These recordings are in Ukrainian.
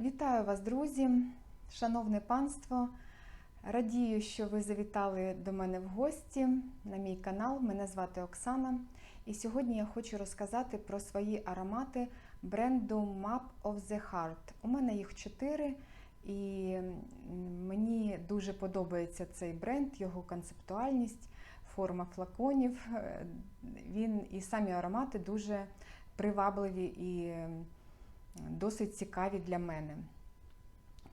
Вітаю вас, друзі, шановне панство. Радію, що ви завітали до мене в гості на мій канал. Мене звати Оксана. І сьогодні я хочу розказати про свої аромати бренду Map of the Heart. У мене їх чотири, і мені дуже подобається цей бренд, його концептуальність, форма флаконів. Він і самі аромати дуже привабливі і досить цікаві для мене.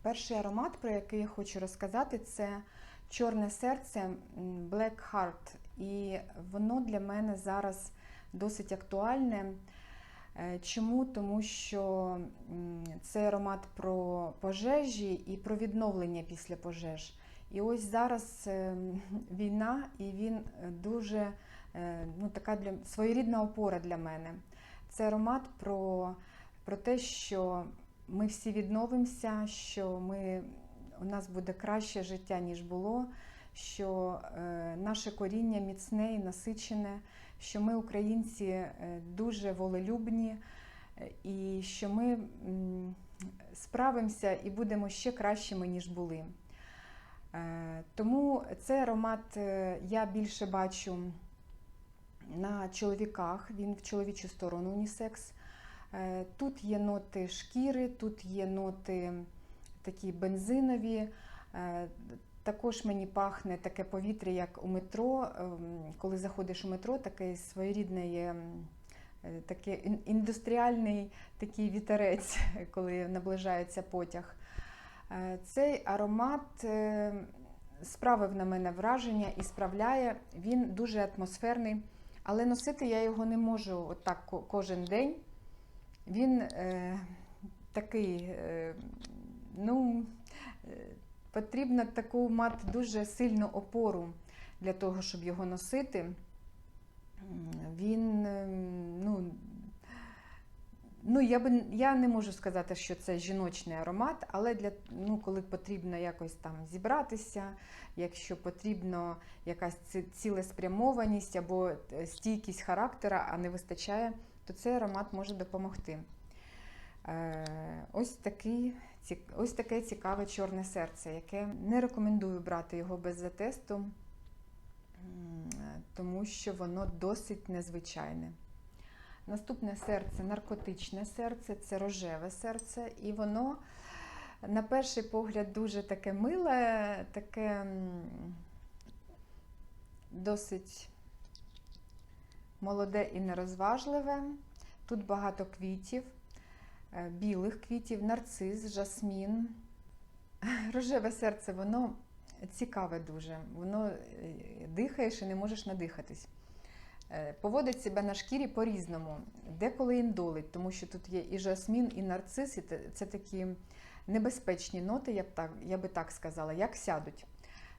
Перший аромат, про який я хочу розказати, це чорне серце Black Heart. І воно для мене зараз досить актуальне. Чому? Тому що це аромат про пожежі і про відновлення після пожеж. І ось зараз війна, і він дуже ну, така для своєрідна опора для мене. Це аромат про, про те, що ми всі відновимося, що ми, у нас буде краще життя, ніж було, що е, наше коріння міцне і насичене, що ми, українці, е, дуже волелюбні, е, і що ми справимося і будемо ще кращими, ніж були. Тому цей аромат я більше бачу на чоловіках, він в чоловічу сторону унісекс. Е, Тут є ноти шкіри, тут є ноти такі бензинові. Е, Також мені пахне таке повітря, як у метро. Ем, Коли заходиш у метро, таке своєрідне є е, такий ін- індустріальний такий вітерець, коли наближається потяг. Цей аромат справив на мене враження і справляє. Він дуже атмосферний, але носити я його не можу отак кожен день. Він е, такий, е, ну, е, потрібно таку мати дуже сильну опору для того, щоб його носити. Він, е, ну, ну я, би, я не можу сказати, що це жіночний аромат, але для, ну, коли потрібно якось там зібратися, якщо потрібно якась цілеспрямованість або е, стійкість характера, а не вистачає, то цей аромат може допомогти. Е, Ось, такий, ось таке цікаве чорне серце, яке не рекомендую брати його без затесту, тому що воно досить незвичайне. Наступне серце наркотичне серце, це рожеве серце, і воно, на перший погляд, дуже таке миле, таке досить молоде і нерозважливе. Тут багато квітів, е, білих квітів, нарцис, жасмін. Рожеве серце, воно цікаве дуже. Воно е, дихаєш і не можеш надихатись. Е, Поводить себе на шкірі по-різному, деколи індолить, тому що тут є і жасмін, і нарцис, і це такі небезпечні ноти, я б так, я би так сказала, як сядуть.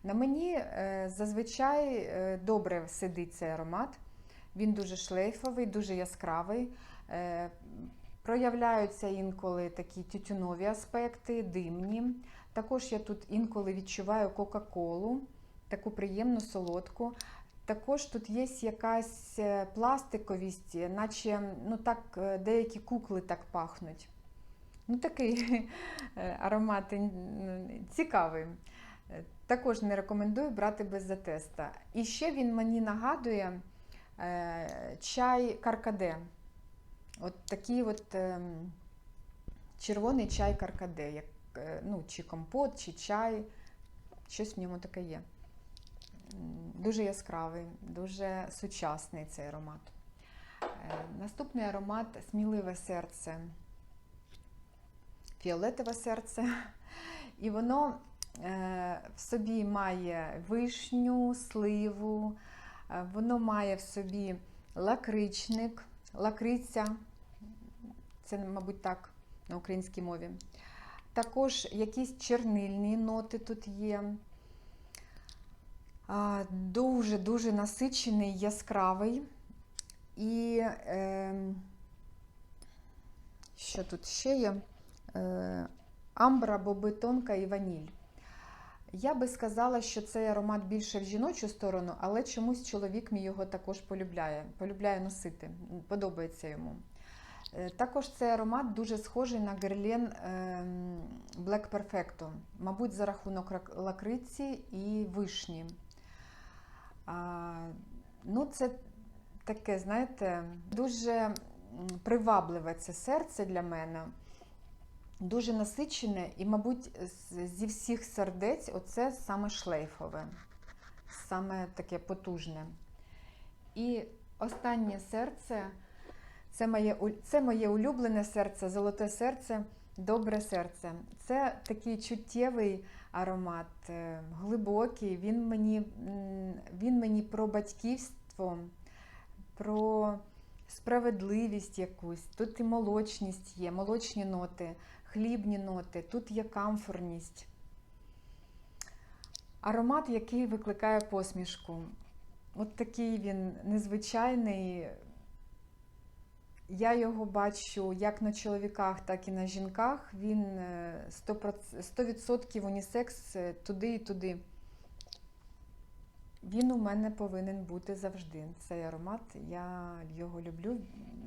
На мені зазвичай добре сидить цей аромат. Він дуже шлейфовий, дуже яскравий. Е, Проявляються інколи такі тютюнові аспекти, димні. Також я тут інколи відчуваю Кока-Колу, таку приємну солодку. Також тут є якась е, пластиковість, наче ну так, е, деякі кукли так пахнуть. Ну, такий аромат цікавий. Також не рекомендую брати без затеста. І ще він мені нагадує чай каркаде. От такий от ем, червоний чай каркаде, як, е, ну, чи компот, чи чай, щось в ньому таке є. Дуже яскравий, дуже сучасний цей аромат. Е, Наступний аромат сміливе серце, фіолетове серце. І воно е, в собі має вишню, сливу, е, воно має в собі лакричник, лакриця, це, мабуть, так на українській мові. Також якісь чернильні ноти тут є. Дуже-дуже насичений, яскравий. І е, що тут ще є? Е, амбра, боби тонка і ваніль. Я би сказала, що цей аромат більше в жіночу сторону, але чомусь чоловік мій його також полюбляє. Полюбляє носити, подобається йому. Е, Також цей аромат дуже схожий на Герлен ем, Black Perfecto, мабуть, за рахунок лакриці і вишні. Ну, це таке, знаєте, дуже привабливе це серце для мене. Дуже насичене, і, мабуть, зі всіх сердець оце саме шлейфове, саме таке потужне. І останнє серце це моє, це моє улюблене серце, золоте серце, добре серце. Це такий чуттєвий аромат, е, глибокий. Він мені, він мені про батьківство, про справедливість якусь. Тут і молочність є, молочні ноти, хлібні ноти, тут є камфорність. Аромат, який викликає посмішку. От такий він незвичайний. Я його бачу як на чоловіках, так і на жінках. Він е, 100%, 100% унісекс е, туди і туди. Він у мене повинен бути завжди. Цей аромат. Я його люблю.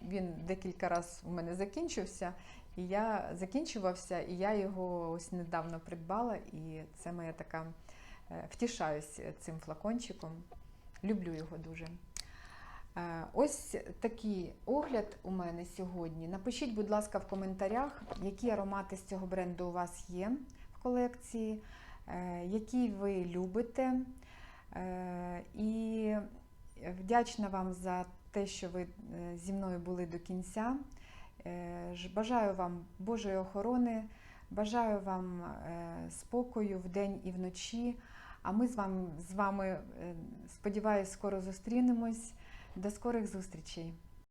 Він декілька разів у мене закінчився, і я закінчувався, і я його ось недавно придбала, і це моя така е, втішаюсь цим флакончиком. Люблю його дуже. Е, Ось такий огляд у мене сьогодні. Напишіть, будь ласка, в коментарях, які аромати з цього бренду у вас є в колекції, е, які ви любите. І вдячна вам за те, що ви зі мною були до кінця. Бажаю вам Божої охорони, бажаю вам е, спокою вдень і вночі. А ми з вами, з вами е, сподіваюсь, скоро зустрінемось. До скорих зустрічей!